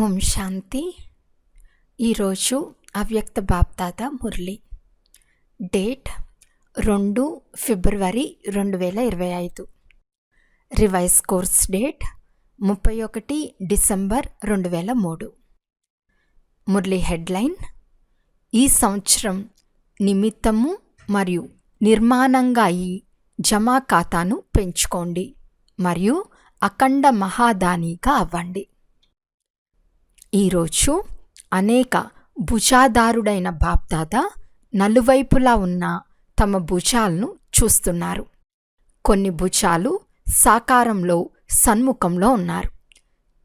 ఓం శాంతి. ఈరోజు అవ్యక్త బాప్దాద మురళి. డేట్ రెండు ఫిబ్రవరి రెండు వేల ఇరవై ఐదు. రివైజ్ కోర్స్ డేట్ ముప్పై ఒకటి డిసెంబర్ రెండు వేల మూడు. మురళి హెడ్లైన్ ఈ సంవత్సరం నిమిత్తము మరియు నిర్మాణంగా ఈ జమా ఖాతాను పెంచుకోండి మరియు అఖండ మహాదానిగా అవ్వండి. ఈరోజు అనేక భుజాదారుడైన బాప్దాద నలువైపులా ఉన్న తమ భుజాలను చూస్తున్నారు. కొన్ని భుజాలు సాకారంలో సన్ముఖంలో ఉన్నారు.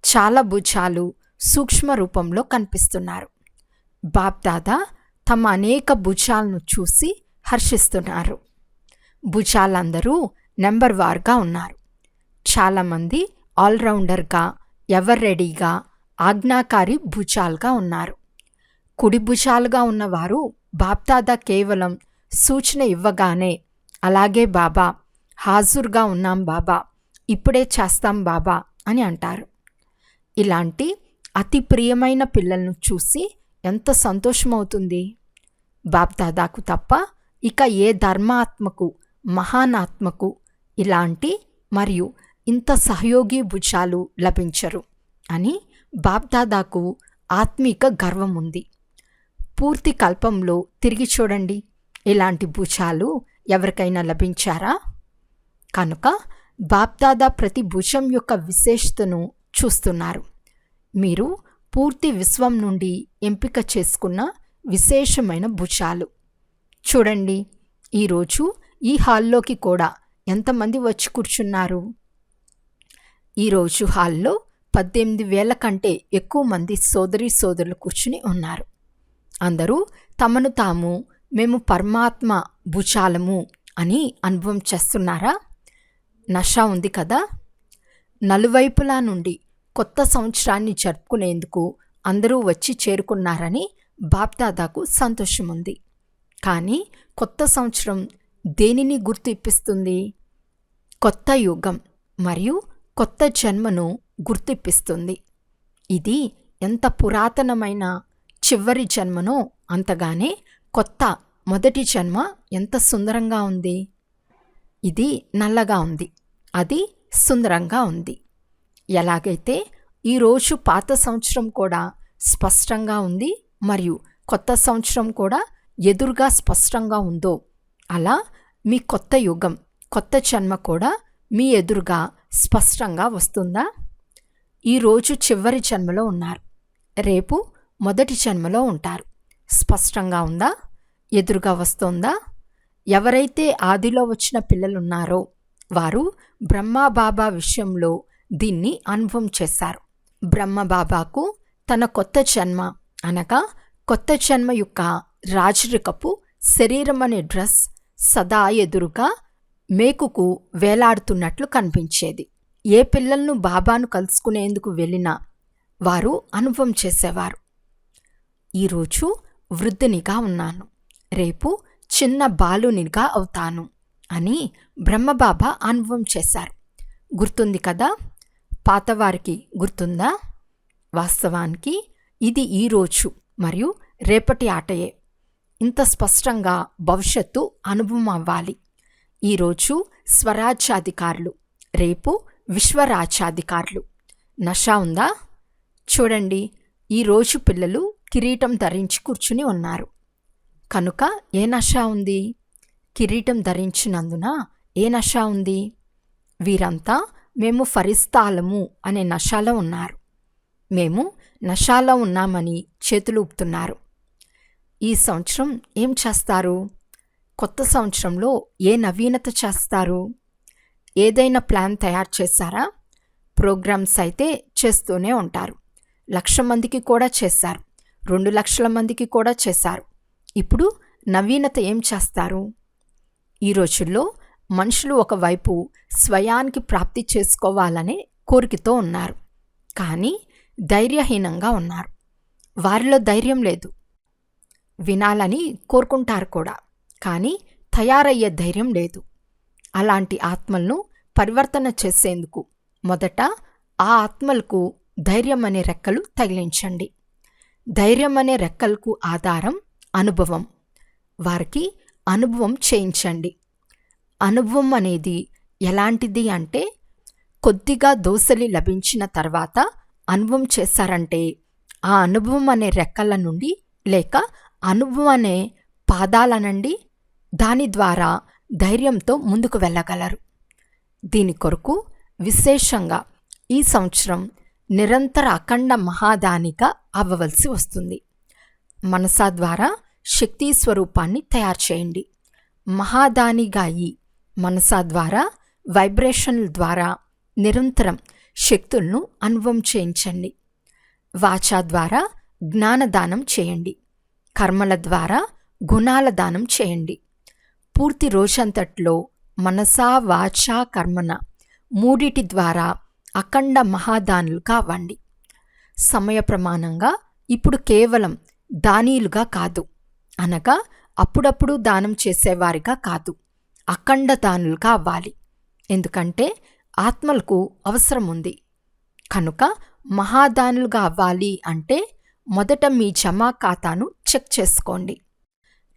చాలా భుజాలు సూక్ష్మ రూపంలో కనిపిస్తున్నారు. బాప్దాద తమ అనేక భుజాలను చూసి హర్షిస్తున్నారు. భుజాలందరూ నెంబర్ వార్గా ఉన్నారు. చాలామంది ఆల్రౌండర్గా ఎవర్ రెడీగా ఆజ్ఞాకారి భుజాలుగా ఉన్నారు. కుడి భుజాలుగా ఉన్నవారు బాప్దాదా కేవలం సూచన ఇవ్వగానే అలాగే బాబా హాజరుగా ఉన్నాం బాబా ఇప్పుడే చేస్తాం బాబా అని అంటారు. ఇలాంటి అతి ప్రియమైన పిల్లలను చూసి ఎంత సంతోషమవుతుంది? బాప్దాదాకు తప్ప ఇక ఏ ధర్మాత్మకు మహానాత్మకు ఇలాంటి మరియు ఇంత సహయోగి భుజాలు లభించరు అని బాప్దాదాకు ఆత్మీక గర్వం ఉంది పూర్తి కల్పంలో తిరిగి చూడండి. ఇలాంటి భుజాలు ఎవరికైనా లభించారా? కనుక బాప్దాదా ప్రతి భుజం యొక్క విశేషతను చూస్తున్నారు. మీరు పూర్తి విశ్వం నుండి ఎంపిక చేసుకున్న విశేషమైన భుజాలు. చూడండి. ఈరోజు ఈ హాల్లోకి కూడా ఎంతమంది వచ్చి కూర్చున్నారు? ఈరోజు హాల్లో పద్దెనిమిది వేల కంటే ఎక్కువ మంది సోదరి సోదరులు కూర్చుని ఉన్నారు. అందరూ తమను తాము మేము పరమాత్మ భుజాలము అని అనుభవం చేస్తున్నారా? నష ఉంది కదా. నలువైపులా నుండి కొత్త సంవత్సరాన్ని జరుపుకునేందుకు అందరూ వచ్చి చేరుకున్నారని బాప్దాదాకు సంతోషం ఉంది కానీ కొత్త సంవత్సరం దేనిని గుర్తు ఇప్పిస్తుంది కొత్త యుగం మరియు కొత్త జన్మను గుర్తిప్పిస్తుంది. ఇది ఎంత పురాతనమైన చివరి జన్మనో అంతగానే కొత్త మొదటి జన్మ ఎంత సుందరంగా ఉంది. ఇది నల్లగా ఉంది. అది సుందరంగా ఉంది. ఎలాగైతే ఈరోజు పాత సంవత్సరం కూడా స్పష్టంగా ఉంది మరియు కొత్త సంవత్సరం కూడా ఎదురుగా స్పష్టంగా ఉందో అలా మీ కొత్త యుగం కొత్త జన్మ కూడా మీ ఎదురుగా స్పష్టంగా వస్తుందా? ఈరోజు చివరి జన్మలో ఉన్నారు. రేపు మొదటి జన్మలో ఉంటారు. స్పష్టంగా ఉందా? ఎదురుగా వస్తోందా? ఎవరైతే ఆదిలో వచ్చిన పిల్లలున్నారో వారు బ్రహ్మబాబా విషయంలో దీన్ని అనుభవం చేశారు. బ్రహ్మబాబాకు తన కొత్త జన్మ అనగా కొత్త జన్మ యొక్క రాజరికపు శరీరం అనే డ్రెస్ సదా ఎదురుగా మేకుకు వేలాడుతున్నట్లు కనిపించేది. ఏ పిల్లలను బాబాను కలుసుకునేందుకు వెళ్ళినా వారు అనుభవం చేసేవారు. ఈరోజు వృద్ధునిగా ఉన్నాను. రేపు చిన్న బాలునిగా అవుతాను అని బ్రహ్మబాబా అనుభవం చేశారు. గుర్తుంది కదా? పాతవారికి గుర్తుందా? వాస్తవానికి ఇది ఈరోజు మరియు రేపటి ఆటయే. ఇంత స్పష్టంగా భవిష్యత్తు అనుభవం అవ్వాలి. ఈరోజు స్వరాజ్యాధికారులు రేపు విశ్వరాజ్యాధికారులు. నషా ఉందా? చూడండి ఈరోజు పిల్లలు కిరీటం ధరించి కూర్చుని ఉన్నారు. కనుక ఏ నష ఉంది? కిరీటం ధరించినందున ఏ నషా ఉంది? వీరంతా మేము ఫరిస్తాలము అనే నషాలో ఉన్నారు. మేము నషాలో ఉన్నామని చేతులు ఊపుతున్నారు. ఈ సంవత్సరం ఏం చేస్తారు? కొత్త సంవత్సరంలో ఏ నవీనత చేస్తారు? ఏదైనా ప్లాన్ తయారు చేశారా ప్రోగ్రామ్స్ అయితే చేస్తూనే ఉంటారు. లక్ష మందికి కూడా చేశారు రెండు లక్షల మందికి కూడా చేశారు ఇప్పుడు నవీనత ఏం చేస్తారు? ఈ రోజుల్లో మనుషులు ఒకవైపు స్వయానికి ప్రాప్తి చేసుకోవాలనే కోరికతో ఉన్నారు. కానీ ధైర్యహీనంగా ఉన్నారు. వారిలో ధైర్యం లేదు. వినాలని కోరుకుంటారు కూడా. కానీ తయారయ్యే ధైర్యం లేదు. అలాంటి ఆత్మలను పరివర్తన చేసేందుకు మొదట ఆ ఆత్మలకు ధైర్యం అనే రెక్కలు తగిలించండి. ధైర్యం అనే రెక్కలకు ఆధారం అనుభవం. వారికి అనుభవం చేయించండి. అనుభవం అనేది ఎలాంటిది అంటే కొద్దిగా దోసలి లభించిన తర్వాత అనుభవం చేశారంటే ఆ అనుభవం అనే రెక్కల నుండి లేక అనుభవం అనే పాదాలనండి దాని ద్వారా ధైర్యంతో ముందుకు వెళ్ళగలరు. దీని కొరకు విశేషంగా ఈ సంవత్సరం నిరంతర అఖండ మహాదానిగా అవ్వవలసి వస్తుంది. మనసా ద్వారా శక్తి స్వరూపాన్ని తయారు చేయండి. మహాదానిగా అయి మనసా ద్వారా వైబ్రేషన్ల ద్వారా నిరంతరం శక్తులను అనుభవం చేయించండి. వాచా ద్వారా జ్ఞానదానం చేయండి. కర్మల ద్వారా గుణాల దానం చేయండి. పూర్తి రోజంతట్లో మనసా వాచా కర్మన మూడిటి ద్వారా అఖండ మహాదానులు కావండి. సమయ ప్రమాణంగా ఇప్పుడు కేవలం దానీలుగా కాదు. అనగా అప్పుడప్పుడు దానం చేసేవారిగా కాదు. అఖండ దానులుగా అవ్వాలి ఎందుకంటే ఆత్మలకు అవసరం ఉంది కనుక మహాదానులుగా అవ్వాలి అంటే మొదట మీ జమా ఖాతాను చెక్ చేసుకోండి.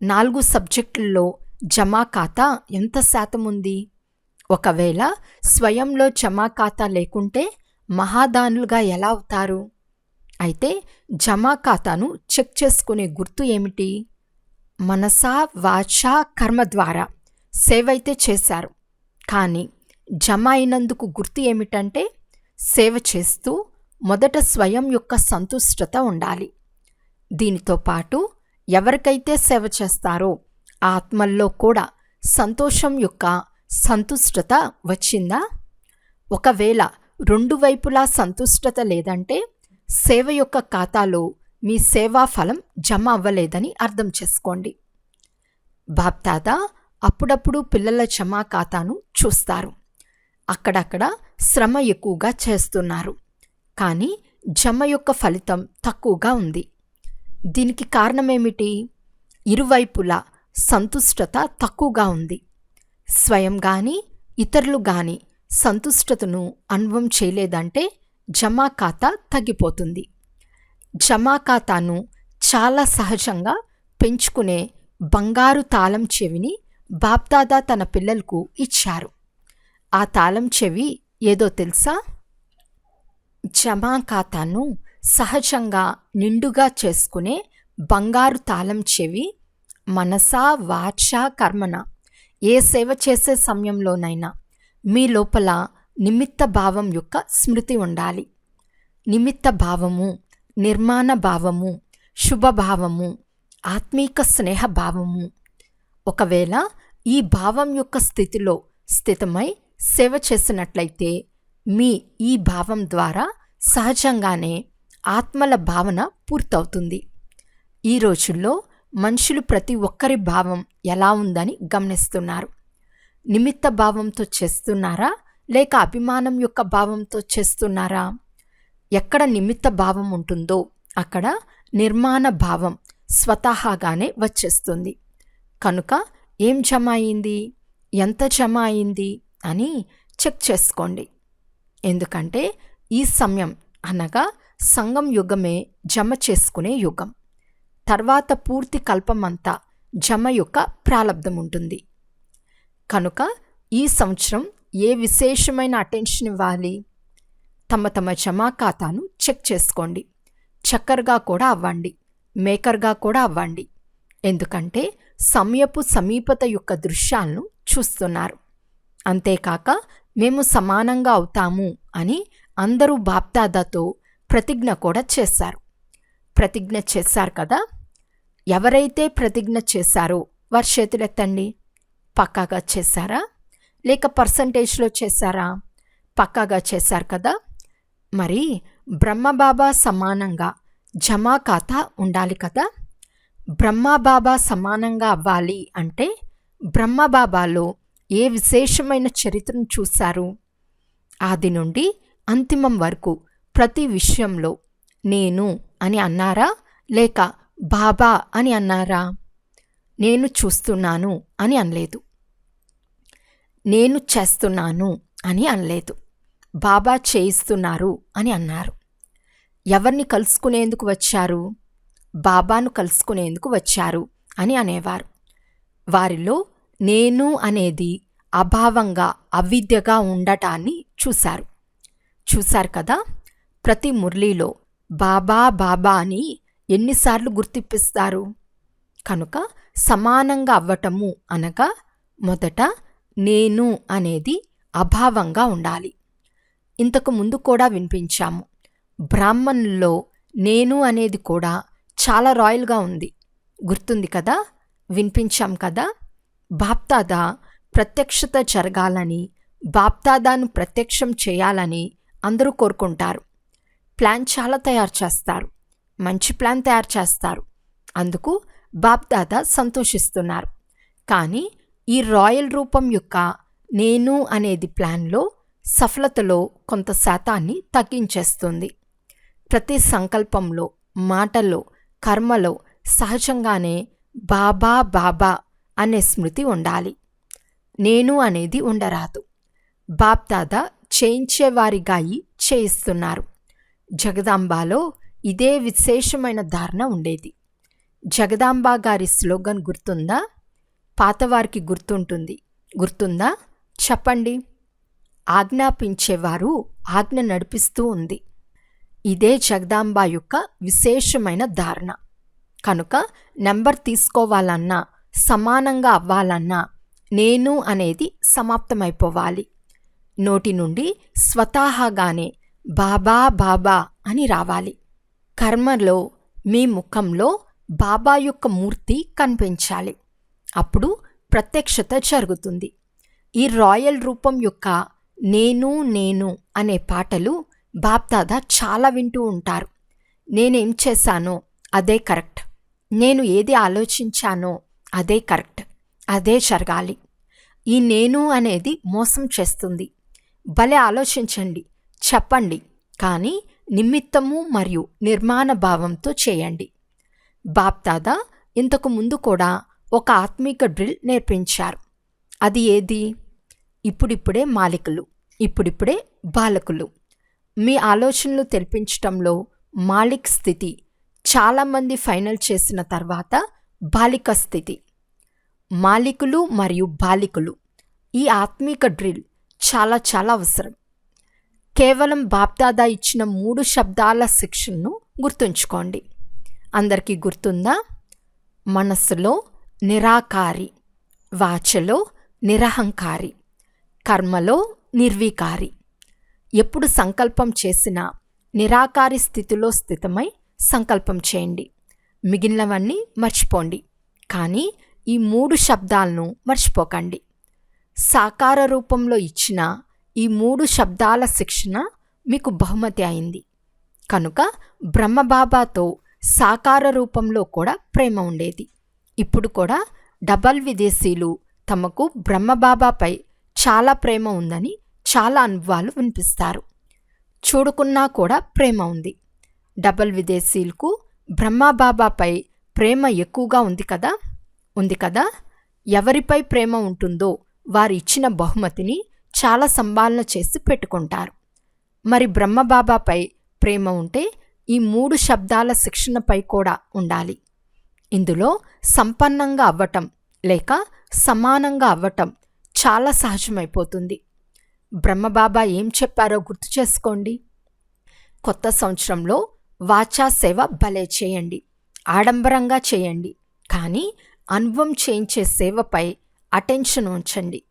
నాలుగు సబ్జెక్టుల్లో జమా ఖాతా ఎంత శాతం ఉంది? ఒకవేళ స్వయంలో జమా ఖాతా లేకుంటే మహాదానులుగా ఎలా అవుతారు? అయితే జమా ఖాతాను చెక్ చేసుకునే గుర్తు ఏమిటి? మనసా వాచా కర్మ ద్వారా సేవైతే చేశారు. కానీ జమ అయినందుకు గుర్తు ఏమిటంటే సేవ చేస్తూ మొదట స్వయం యొక్క సంతుష్టత ఉండాలి. దీనితో పాటు ఎవరికైతే సేవ చేస్తారో ఆత్మల్లో కూడా సంతోషం యొక్క సంతుష్టత వచ్చిందా? ఒకవేళ రెండు వైపులా సంతుష్టత లేదంటే సేవ యొక్క ఖాతాలో మీ సేవా ఫలం జమ అవ్వలేదని అర్థం చేసుకోండి. బాప్తాత అప్పుడప్పుడు పిల్లల జమా ఖాతాను చూస్తారు. అక్కడక్కడ శ్రమ ఎక్కువగా చేస్తున్నారు. కానీ జమ యొక్క ఫలితం తక్కువగా ఉంది. దీనికి కారణమేమిటి? ఇరువైపులా సంతుష్టత తక్కువగా ఉంది. స్వయం గాని ఇతరులు గాని సంతుష్టతను అనుభవం చేయలేదంటే జమా ఖాతా తగ్గిపోతుంది. జమా ఖాతాను చాలా సహజంగా పెంచుకునే బంగారు తాళం చెవిని బాప్దాదా తన పిల్లలకు ఇచ్చారు. ఆ తాళం చెవి ఏదో తెలుసా? జమా ఖాతాను సహజంగా నిండుగా చేసుకునే బంగారు తాళం చెవి మనసా వాచ కర్మన? ఏ సేవ చేసే సమయంలోనైనా మీ లోపల నిమిత్త భావం యొక్క స్మృతి ఉండాలి. నిమిత్త భావము నిర్మాణ భావము శుభభావము ఆత్మీక స్నేహ భావము. ఒకవేళ ఈ భావం యొక్క స్థితిలో స్థితమై సేవ చేసినట్లయితే మీ ఈ భావం ద్వారా సహజంగానే ఆత్మల భావన పూర్తవుతుంది. ఈ రోజుల్లో మనుషులు ప్రతి ఒక్కరి భావం ఎలా ఉందని గమనిస్తున్నారు? నిమిత్త భావంతో చేస్తున్నారా? లేక అభిమానం యొక్క భావంతో చేస్తున్నారా? ఎక్కడ నిమిత్త భావం ఉంటుందో అక్కడ నిర్మాణ భావం స్వతహాగానే వచ్చేస్తుంది. కనుక ఏం జమ అయింది ఎంత జమ అయింది అని చెక్ చేసుకోండి. ఎందుకంటే ఈ సమయం అనగా సంగం యుగమే జమ చేసుకునే యుగం. తర్వాత పూర్తి కల్పమంతా జమ యొక్క ప్రారంధం ఉంటుంది కనుక ఈ సంవత్సరం ఏ విశేషమైన అటెన్షన్ ఇవ్వాలి? తమ తమ జమా ఖాతాను చెక్ చేసుకోండి. చక్కర్గా కూడా అవ్వండి. మేకర్గా కూడా అవ్వండి. ఎందుకంటే సమయపు సమీపత యొక్క దృశ్యాలను చూస్తున్నారు. అంతేకాక మేము సమానంగా అవుతాము అని అందరూ బాప్దాదాతో ప్రతిజ్ఞ కూడా చేశారు. ప్రతిజ్ఞ చేశారు కదా? ఎవరైతే ప్రతిజ్ఞ చేశారో వారి చేతులెత్తండి పక్కాగా చేశారా? లేక పర్సంటేజ్లో చేశారా? పక్కాగా చేశారు కదా? మరి బ్రహ్మబాబా సమానంగా జమా ఖాతా ఉండాలి కదా? బ్రహ్మబాబా సమానంగా అవ్వాలి అంటే బ్రహ్మబాబాలో ఏ విశేషమైన చరిత్రను చూశారు? ఆది నుండి అంతిమం వరకు ప్రతి విషయంలో నేను అని అన్నారా? లేక బాబా అని అన్నారా? నేను చూస్తున్నాను అని అనలేదు. నేను చేస్తున్నాను అని అనలేదు. బాబా చేయిస్తున్నారు అని అన్నారు. ఎవరిని కలుసుకునేందుకు వచ్చారు? బాబాను కలుసుకునేందుకు వచ్చారు అని అనేవారు. వారిలో నేను అనేది అభావంగా అవిద్యగా ఉండటాన్ని చూశారు. చూశారు కదా? ప్రతి మురళీలో బాబా బాబా అని ఎన్నిసార్లు గుర్తిప్పిస్తారు? కనుక సమానంగా అవ్వటము అనగా మొదట నేను అనేది అభావంగా ఉండాలి. ఇంతకు ముందు కూడా వినిపించాము. బ్రాహ్మణుల్లో నేను అనేది కూడా చాలా రాయల్గా ఉంది. గుర్తుంది కదా? వినిపించాం కదా? బాప్తాదా ప్రత్యక్షత జరగాలని బాప్తాదాను ప్రత్యక్షం చేయాలని అందరూ కోరుకుంటారు. ప్లాన్ చాలా తయారు చేస్తారు. మంచి ప్లాన్ తయారు చేస్తారు. అందుకు బాప్దాదా సంతోషిస్తున్నారు. కానీ ఈ రాయల్ రూపం యొక్క నేను అనేది ప్లాన్లో సఫలతలో కొంత శాతాన్ని తగ్గించేస్తుంది. ప్రతి సంకల్పంలో మాటల్లో కర్మలో సహజంగానే బాబా బాబా అనే స్మృతి ఉండాలి. నేను అనేది ఉండరాదు. బాప్దాదా చేయించేవారిగాయి చేయిస్తున్నారు. జగదాంబాలో ఇదే విశేషమైన ధారణ ఉండేది. జగదాంబా గారి స్లోగన్ గుర్తుందా? పాతవారికి గుర్తుంటుంది. గుర్తుందా? చెప్పండి. ఆజ్ఞాపించేవారు ఆజ్ఞ నడిపిస్తూ ఉంది. ఇదే జగదాంబ యొక్క విశేషమైన ధారణ. కనుక నెంబర్ తీసుకోవాలన్నా సమానంగా అవ్వాలన్నా నేను అనేది సమాప్తమైపోవాలి. నోటి నుండి స్వతహాగానే బాబా బాబా అని రావాలి. కర్మలో మీ ముఖంలో బాబా యొక్క మూర్తి కనిపించాలి. అప్పుడు ప్రత్యక్షత జరుగుతుంది. ఈ రాయల్ రూపం యొక్క నేను నేను అనే పాటలు బాప్దాదా చాలా వింటూ ఉంటారు. నేనేం చేశానో అదే కరెక్ట్. నేను ఏది ఆలోచించానో అదే కరెక్ట్. అదే జరగాలి. ఈ నేను అనేది మోసం చేస్తుంది. భలే ఆలోచించండి చెప్పండి కానీ నిమిత్తము మరియు నిర్మాణ భావంతో చేయండి. బాప్దాదా ఇంతకు ముందు కూడా ఒక ఆత్మీక డ్రిల్ నేర్పించారు. అది ఏది? ఇప్పుడిప్పుడే మాలికలు ఇప్పుడిప్పుడే బాలకులు. మీ ఆలోచనలు తెలిపించటంలో మాలిక్ స్థితి చాలామంది ఫైనల్ చేసిన తర్వాత బాలిక స్థితి. మాలికులు మరియు బాలికలు ఈ ఆత్మీక డ్రిల్ చాలా చాలా అవసరం. కేవలం బాప్దాదా ఇచ్చిన మూడు శబ్దాల శిక్షణను గుర్తుంచుకోండి. అందరికీ గుర్తుందా? మనస్సులో నిరాకారి వాచలో నిరహంకారి కర్మలో నిర్వీకారి. ఎప్పుడు సంకల్పం చేసినా నిరాకారి స్థితిలో స్థితమై సంకల్పం చేయండి. మిగిలినవన్నీ మర్చిపోండి. కానీ ఈ మూడు శబ్దాలను మర్చిపోకండి. సాకార రూపంలో ఇచ్చిన ఈ మూడు శబ్దాల శిక్షణ మీకు బహుమతి అయింది. కనుక బ్రహ్మబాబాతో సాకార రూపంలో కూడా ప్రేమ ఉండేది. ఇప్పుడు కూడా డబల్ విదేశీలు తమకు బ్రహ్మబాబాపై చాలా ప్రేమ ఉందని చాలా అనుభవాలు వినిపిస్తారు. చూడుకున్నా కూడా ప్రేమ ఉంది. డబల్ విదేశీలకు బ్రహ్మబాబాపై ప్రేమ ఎక్కువగా ఉంది కదా? ఉంది కదా? ఎవరిపై ప్రేమ ఉంటుందో వారు ఇచ్చిన బహుమతిని చాలా సంభాలన చేసి పెట్టుకుంటారు. మరి బ్రహ్మబాబాపై ప్రేమ ఉంటే ఈ మూడు శబ్దాల శిక్షణపై కూడా ఉండాలి. ఇందులో సంపన్నంగా అవ్వటం లేక సమానంగా అవ్వటం చాలా సహజమైపోతుంది. బ్రహ్మబాబా ఏం చెప్పారో గుర్తు చేసుకోండి. కొత్త సంవత్సరంలో వాచా సేవ భలే చేయండి. ఆడంబరంగా చేయండి. కానీ అనుభవం చేయించే సేవపై అటెన్షన్ ఉంచండి.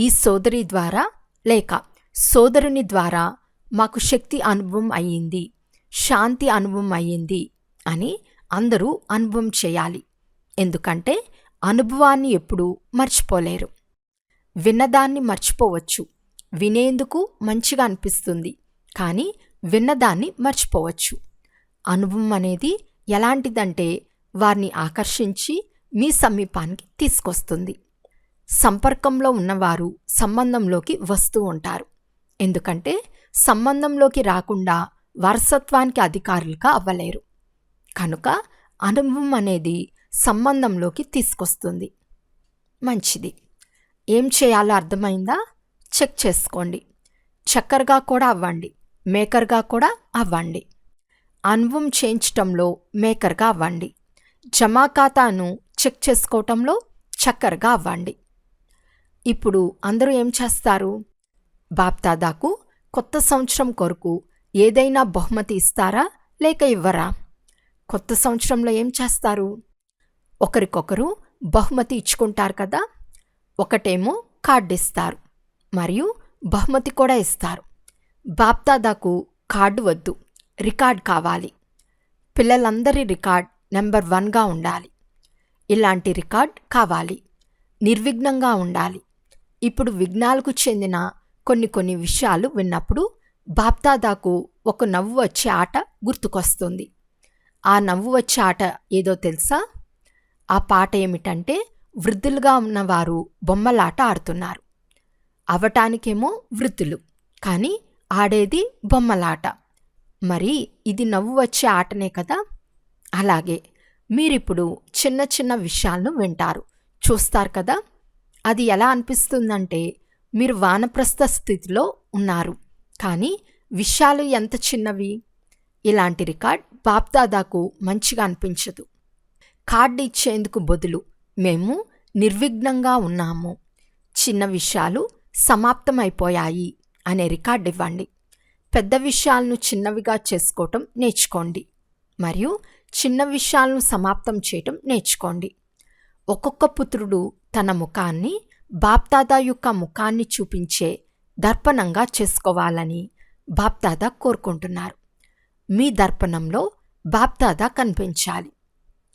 ఈ సోదరి ద్వారా లేక సోదరుని ద్వారా మాకు శక్తి అనుభవం అయ్యింది శాంతి అనుభవం అయ్యింది అని అందరూ అనుభవం చేయాలి. ఎందుకంటే అనుభవాన్ని ఎప్పుడూ మర్చిపోలేరు. విన్నదాన్ని మర్చిపోవచ్చు. వినేందుకు మంచిగా అనిపిస్తుంది కానీ విన్నదాన్ని మర్చిపోవచ్చు. అనుభవం అనేది ఎలాంటిదంటే వారిని ఆకర్షించి మీ సమీపానికి తీసుకొస్తుంది. సంపర్కంలో ఉన్నవారు సంబంధంలోకి వస్తూ ఉంటారు. ఎందుకంటే సంబంధంలోకి రాకుండా వారసత్వానికి అధికారులుగా అవ్వలేరు. కనుక అనుభవం అనేది సంబంధంలోకి తీసుకొస్తుంది. మంచిది. ఏం చేయాలో అర్థమైందా? చెక్ చేసుకోండి. చక్కర్గా కూడా అవ్వండి. మేకర్గా కూడా అవ్వండి. అనుభవం చేయించటంలో మేకర్గా అవ్వండి. జమా ఖాతాను చెక్ చేసుకోవటంలో చక్కరగా అవ్వండి. ఇప్పుడు అందరూ ఏం చేస్తారు? బాప్దాదాకు కొత్త సంవత్సరం కొరకు ఏదైనా బహుమతి ఇస్తారా లేక ఇవ్వరా? కొత్త సంవత్సరంలో ఏం చేస్తారు? ఒకరికొకరు బహుమతి ఇచ్చుకుంటారు కదా? ఒకటేమో కార్డు ఇస్తారు మరియు బహుమతి కూడా ఇస్తారు. బాప్దాదాకు కార్డు వద్దు రికార్డ్ కావాలి. పిల్లలందరి రికార్డ్ నెంబర్ వన్గా ఉండాలి. ఇలాంటి రికార్డ్ కావాలి నిర్విఘ్నంగా ఉండాలి. ఇప్పుడు విఘ్నాలకు చెందిన కొన్ని కొన్ని విషయాలు విన్నప్పుడు బాప్దాదాకు ఒక నవ్వు వచ్చే ఆట గుర్తుకొస్తుంది. ఆ నవ్వు వచ్చే ఆట ఏదో తెలుసా? ఆ పాట ఏమిటంటే వృద్ధులుగా ఉన్నవారు బొమ్మలాట ఆడుతున్నారు. అవటానికేమో వృద్ధులు కానీ ఆడేది బొమ్మలాట. మరి ఇది నవ్వు వచ్చే ఆటనే కదా? అలాగే మీరిప్పుడు చిన్న చిన్న విషయాలను వింటారు. చూస్తారు కదా? అది ఎలా అనిపిస్తుందంటే మీరు వానప్రస్థ స్థితిలో ఉన్నారు. కానీ విషయాలు ఎంత చిన్నవి? ఇలాంటి రికార్డ్ బాప్దాదాకు మంచిగా అనిపించదు. కార్డు ఇచ్చేందుకు బదులు మేము నిర్విఘ్నంగా ఉన్నాము. చిన్న విషయాలు సమాప్తమైపోయాయి అనే రికార్డ్ ఇవ్వండి. పెద్ద విషయాలను చిన్నవిగా చేసుకోవటం నేర్చుకోండి. మరియు చిన్న విషయాలను సమాప్తం చేయటం నేర్చుకోండి. ఒక్కొక్క పుత్రుడు తన ముఖాన్ని బాప్దాదా యొక్క ముఖాన్ని చూపించే దర్పణంగా చేసుకోవాలని బాప్దాదా కోరుకుంటున్నారు. మీ దర్పణంలో బాప్దాదా కనిపించాలి.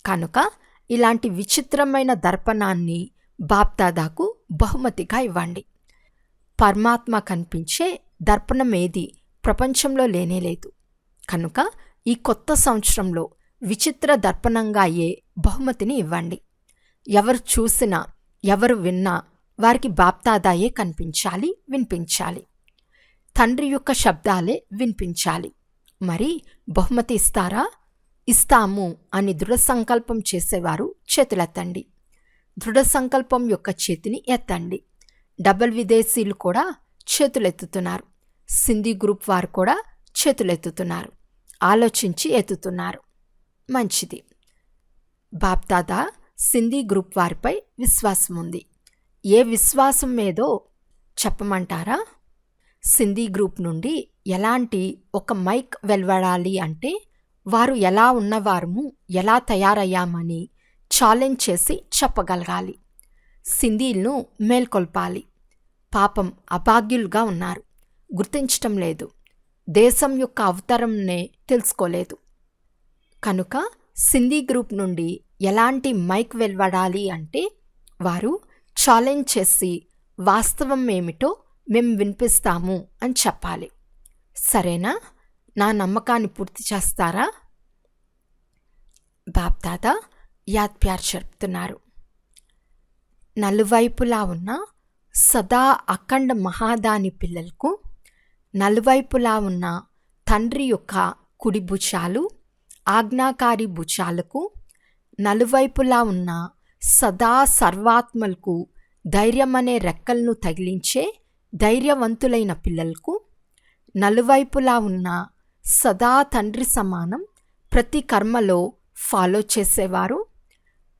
కనుక ఇలాంటి విచిత్రమైన దర్పణాన్ని బాప్దాదాకు బహుమతిగా ఇవ్వండి. పరమాత్మ కనిపించే దర్పణం ఏది ప్రపంచంలో లేనేలేదు కనుక ఈ కొత్త సంవత్సరంలో విచిత్ర దర్పణంగా అయ్యే బహుమతిని ఇవ్వండి. ఎవరు చూసినా ఎవరు విన్నా వారికి బాప్తాదాయే కనిపించాలి వినిపించాలి. తండ్రి యొక్క శబ్దాలే వినిపించాలి. మరి బహుమతి ఇస్తారా? ఇస్తాము అని దృఢ సంకల్పం చేసేవారు చేతులెత్తండి. దృఢ సంకల్పం యొక్క చేతిని ఎత్తండి. డబల్ విదేశీలు కూడా చేతులెత్తుతున్నారు. సింధీ గ్రూప్ వారు కూడా చేతులెత్తుతున్నారు. ఆలోచించి ఎత్తుతున్నారు. మంచిది. బాప్దాదా సింధీ గ్రూప్ వారిపై విశ్వాసం ఉంది ఏ విశ్వాసం మీదో చెప్పమంటారా? సింధీ గ్రూప్ నుండి ఎలాంటి ఒక మైక్ వెలువడాలి అంటే వారు ఎలా ఉన్నవారము ఎలా తయారయ్యామని ఛాలెంజ్ చేసి చెప్పగలగాలి. సింధీలను మేల్కొల్పాలి. పాపం అభాగ్యులుగా ఉన్నారు. గుర్తించటం లేదు. దేశం యొక్క అవతారంనే తెలుసుకోలేదు. కనుక సింధీ గ్రూప్ నుండి ఎలాంటి మైక్ వెలువడాలి అంటే వారు ఛాలెంజ్ చేసి వాస్తవం ఏమిటో మేము వినిపిస్తాము అని చెప్పాలి. సరేనా? నా నమ్మకాన్ని పూర్తి చేస్తారా? బాప్దాదా యాద్ ప్యార్ చెప్తున్నారు నలువైపులా ఉన్న సదా అఖండ మహాదాని పిల్లలకు నలువైపులా ఉన్న తండ్రి యొక్క కుడిభుజాలు ఆజ్ఞాకారి భుజాలకు నలువైపులా ఉన్న సదా సర్వాత్మలకు ధైర్యమనే రెక్కలను తగిలించే ధైర్యవంతులైన పిల్లలకు నలువైపులా ఉన్న సదా తండ్రి సమానం ప్రతి కర్మలో ఫాలో చేసేవారు.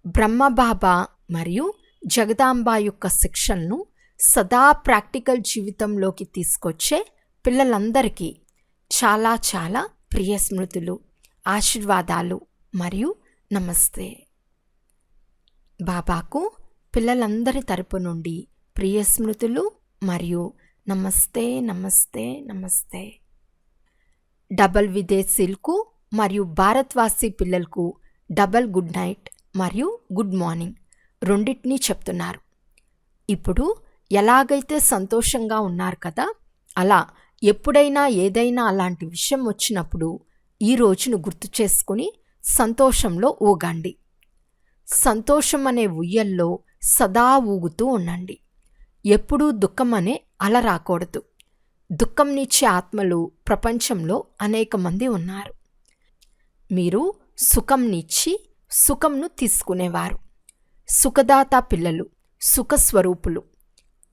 బ్రహ్మబాబా మరియు జగదాంబ యొక్క శిక్షణను సదా ప్రాక్టికల్ జీవితంలోకి తీసుకొచ్చే పిల్లలందరికీ చాలా చాలా ప్రియ స్మృతులు. ఆశీర్వాదాలు మరియు నమస్తే. బాబాకు పిల్లలందరి తరపు నుండి ప్రియ స్మృతులు మరియు నమస్తే నమస్తే నమస్తే. డబల్ విదేశీలకు మరియు భారత్వాసీ పిల్లలకు డబల్ గుడ్ నైట్ మరియు గుడ్ మార్నింగ్ రెండింటినీ చెప్తున్నారు. ఇప్పుడు ఎలాగైతే సంతోషంగా ఉన్నారు కదా అలా ఎప్పుడైనా ఏదైనా అలాంటి విషయం వచ్చినప్పుడు ఈ రోజును గుర్తు చేసుకుని సంతోషంలో ఊగండి. సంతోషం అనే ఉయ్యల్లో సదా ఊగుతూ ఉండండి. ఎప్పుడూ దుఃఖం అనే అల రాకూడదు దుఃఖంనిచ్చే ఆత్మలు ప్రపంచంలో అనేక మంది ఉన్నారు. మీరు సుఖంనిచ్చి సుఖంను తీసుకునేవారు. సుఖదాత పిల్లలు సుఖస్వరూపులు.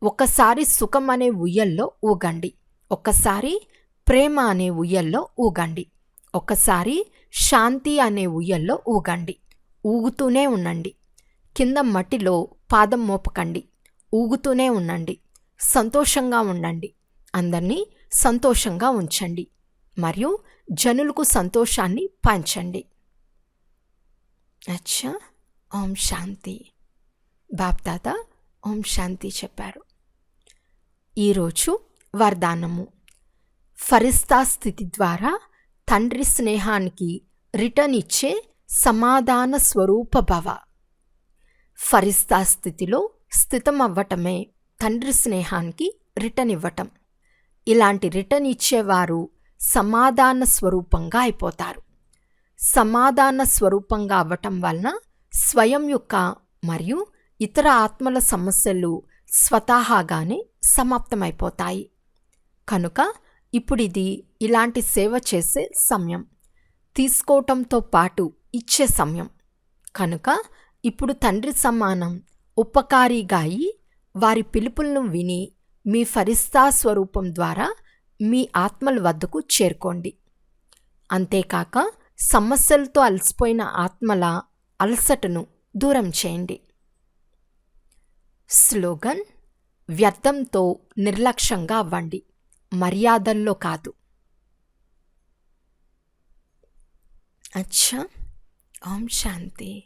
ఒకసారి సుఖం అనే ఉయ్యల్లో ఊగండి. ఒక్కసారి ప్రేమ అనే ఉయ్యల్లో ఊగండి. ఒకసారి శాంతి అనే ఉయ్యల్లో ఊగండి. ఊగుతూనే ఉండండి. కింద మట్టిలో పాదం మోపకండి. ఊగుతూనే ఉండండి. సంతోషంగా ఉండండి. అందరినీ సంతోషంగా ఉంచండి. మరియు జనులకు సంతోషాన్ని పంచండి. అచ్చా! ఓం శాంతి. బాప్దాత ఓం శాంతి చెప్పారు. ఈరోజు వరదానము. ఫరిస్తా స్థితి ద్వారా తండ్రి స్నేహానికి రిటర్న్ ఇచ్చే సమాధాన స్వరూప భవ. ఫరిస్తా స్థితిలో స్థితం అవ్వటమే తండ్రి స్నేహానికి రిటర్న్ ఇవ్వటం. ఇలాంటి రిటర్న్ ఇచ్చేవారు సమాధాన స్వరూపంగా అయిపోతారు. సమాధాన స్వరూపంగా అవ్వటం వలన స్వయం యొక్క మరియు ఇతర ఆత్మల సమస్యలు స్వతహాగానే సమాప్తమైపోతాయి. కనుక ఇప్పుడు ఇది ఇలాంటి సేవ చేసే సమయం. తీసుకోవటంతో పాటు ఇచ్చే సమయం. కనుక ఇప్పుడు తండ్రి సమానం ఉపకారిగా అయి వారి పిలుపులను విని మీ ఫరిస్తా స్వరూపం ద్వారా మీ ఆత్మల వద్దకు చేరుకోండి. అంతేకాక సమస్యలతో అలసిపోయిన ఆత్మల అలసటను దూరం చేయండి. స్లోగన్ వ్యర్థంతో నిర్లక్ష్యంగా అవ్వండి. మర్యాదల్లో కాదు. అచ్చా. ఓం శాంతి.